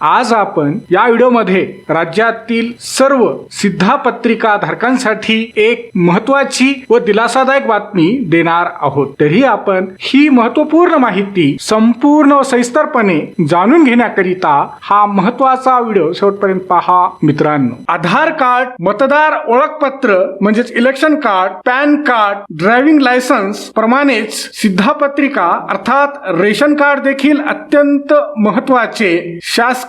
आज आपण या व्हिडिओमध्ये राज्यातील सर्व सिद्धापत्रिका धारकांसाठी एक महत्वाची व दिलासादायक बातमी देणार आहोत. तरी आपण ही महत्त्वपूर्ण माहिती संपूर्ण व सविस्तरपणे जाणून घेण्याकरिता हा महत्त्वाचा व्हिडिओ शेवटपर्यंत पहा मित्रांनो. आधार कार्ड मतदार ओळखपत्र म्हणजेच election card PAN card driving licence प्रमाणेच सिद्धापत्रिका अर्थात रेशन कार्ड देखील अत्यंत महत्त्वाचे शासकीय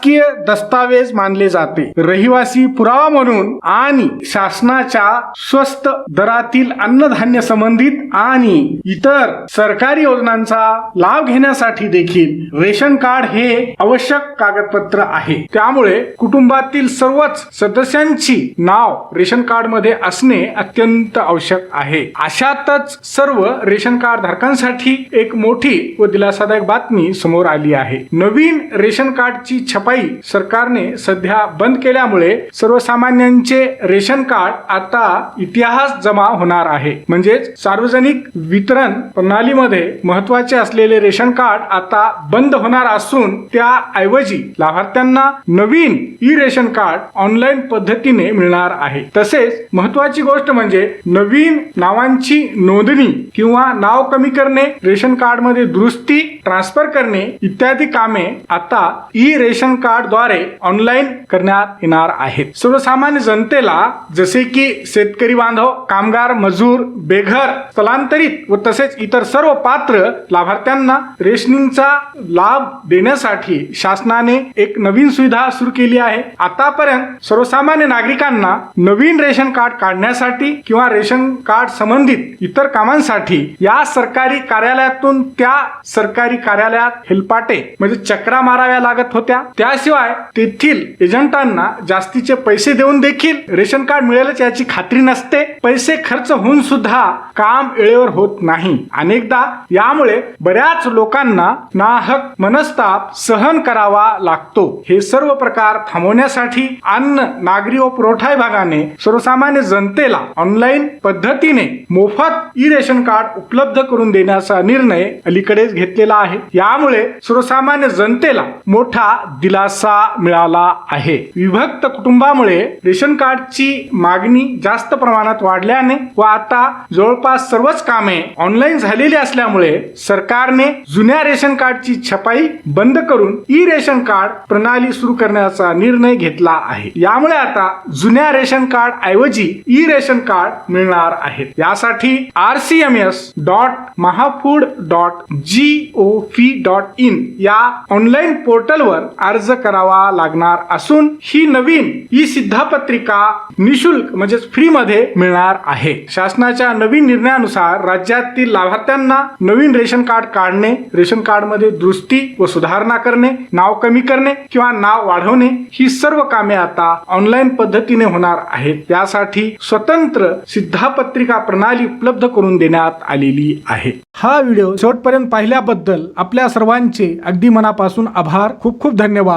दस्तावेज मानले जाते. रहिवासी पुरावा म्हणून आणि शासनाच्या स्वस्त दरातील अन्नधान्य संबंधित आणि इतर सरकारी योजनांचा लाभ घेण्यासाठी देखील रेशन कार्ड हे आवश्यक कागदपत्र आहे. त्यामुळे कुटुंबातील सर्वच सदस्यांची नाव रेशन कार्डमध्ये असणे अत्यंत आवश्यक आहे. अशातच सर्व रेशन कार्ड धारकांसाठी एक मोठी व दिलासादायक बातमी समोर आली आहे. नवीन रेशन कार्डची छपाई सरकारने सध्या बंद केल्यामुळे सर्वसामान्यांचे रेशन कार्ड आता इतिहास जमा होणार आहे. म्हणजेच सार्वजनिक वितरण प्रणालीमध्ये महत्त्वाचे असलेले रेशन कार्ड आता बंद होणार असून त्याऐवजी लाभार्थ्यांना नवीन ई रेशन कार्ड ऑनलाईन पद्धतीने मिळणार आहे. तसेच महत्वाची गोष्ट म्हणजे नवीन नावांची नोंदणी किंवा नाव कमी करणे रेशन कार्डमध्ये दुरुस्ती ट्रान्सफर करणे इत्यादी कामे आता ई रेशन कार्डद्वारे ऑनलाईन करण्यात येणार आहेत. सर्वसामान्य जनतेला जसे की शेतकरी बांधव कामगार मजूर बेघर स्थलांतरित व तसेच इतर सर्व पात्र लाभार्थ्यांना रेशनिंगचा लाभ देण्यासाठी शासनाने एक नवीन सुविधा सुरू केली आहे. आतापर्यंत सर्वसामान्य नागरिकांना नवीन रेशन कार्ड काढण्यासाठी किंवा रेशन कार्ड संबंधित इतर कामांसाठी या सरकारी कार्यालयातून त्या सरकारी कार्यालयात हेलपाटे म्हणजे चक्रा माराव्या लागत होत्या. त्याशिवाय तेथील एजंटांना जास्तीचे पैसे देऊन देखील रेशन कार्ड मिळेलच याची खात्री नसते. पैसे खर्च होऊन सुद्धा काम वेळेवर होत नाही. अनेकदा यामुळे बऱ्याच लोकांना नाहक मनस्ताप सहन करावा लागतो. हे सर्व प्रकार थांबवण्यासाठी अन्न नागरी व पुरवठा विभागाने सर्वसामान्य जनतेला ऑनलाईन पद्धतीने मोफत ई रेशन कार्ड उपलब्ध करून देण्याचा निर्णय अलीकडेच घेतलेला आहे. यामुळे सर्वसामान्य जनतेला मोठा दिला दिलासा मिळाला आहे. विभक्त कुटुंबामुळे रेशन कार्डची मागणी जास्त प्रमाणात वाढल्याने व आता जवळपास सर्वच कामे ऑनलाईन झालेली असल्यामुळे सरकारने जुन्या रेशन कार्डची छपाई बंद करून ई रेशन कार्ड प्रणाली सुरू करण्याचा निर्णय घेतला आहे. यामुळे आता जुन्या रेशन कार्ड ऐवजी ई रेशन कार्ड मिळणार आहेत. यासाठी R C M S dot Mahafood dot G O V dot in या ऑनलाईन पोर्टलवर अर्ज अर्ज करावा लागणार असून ही नवीन ई सिद्धापत्रिका निशुल्क म्हणजेच फ्री मध्ये मिळणार आहे. शासनाच्या नवीन निर्णयानुसार राज्यातील लाभार्थ्यांना नवीन रेशन कार्ड काढणे रेशन कार्डमध्ये दुरुस्ती व सुधारणा करणे नाव कमी करणे किंवा नाव वाढवणे ही सर्व कामे आता ऑनलाईन पद्धतीने होणार आहेत. यासाठी स्वतंत्र सिद्धापत्रिका प्रणाली उपलब्ध करून देण्यात आलेली आहे. हा व्हिडिओ शेवटपर्यंत पाहिल्याबद्दल आपल्या सर्वांचे अगदी मनापासून आभार. खूप खूप धन्यवाद.